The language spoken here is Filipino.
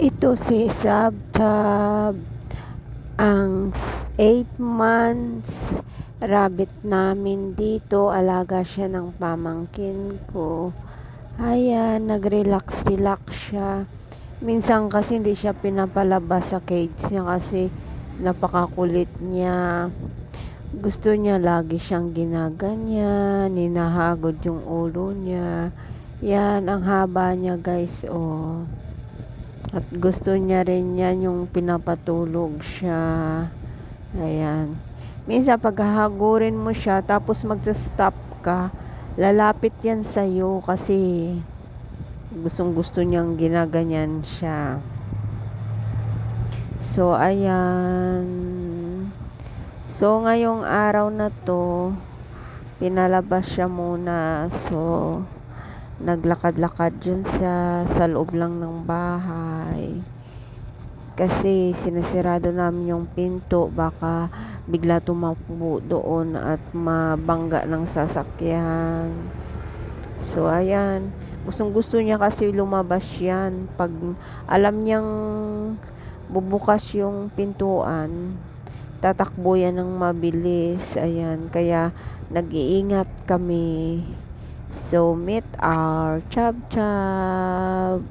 Ito si Sabtab, ang 8 months rabbit namin dito. Alaga siya ng pamangkin ko. Ayan, nag-relax-relax siya. Minsan kasi hindi siya pinapalabas sa cage niya kasi napakakulit niya. Gusto niya lagi siyang ginaganyan, ninahagod yung ulo niya. Yan, ang haba niya guys, oh. At gusto niya rin yan yung pinapatulog siya. Ayan. Minsan paghahagurin mo siya, tapos magsa-stop ka, lalapit yan sa'yo kasi gustong gusto niyang ginaganyan siya. So, ayan. So, ngayong araw na to, pinalabas siya muna. So, naglakad-lakad yun sa, sa loob lang ng bahay. Kasi sinasirado namin yung pinto, baka bigla tumakbo doon at mabangga ng sasakyan. So, ayan. Gustong gusto niya kasi lumabas yan. Pag alam niyang bubukas yung pintuan, tatakbo yan ng mabilis. Ayan. Kaya, nag-iingat kami. So, meet our chub chub.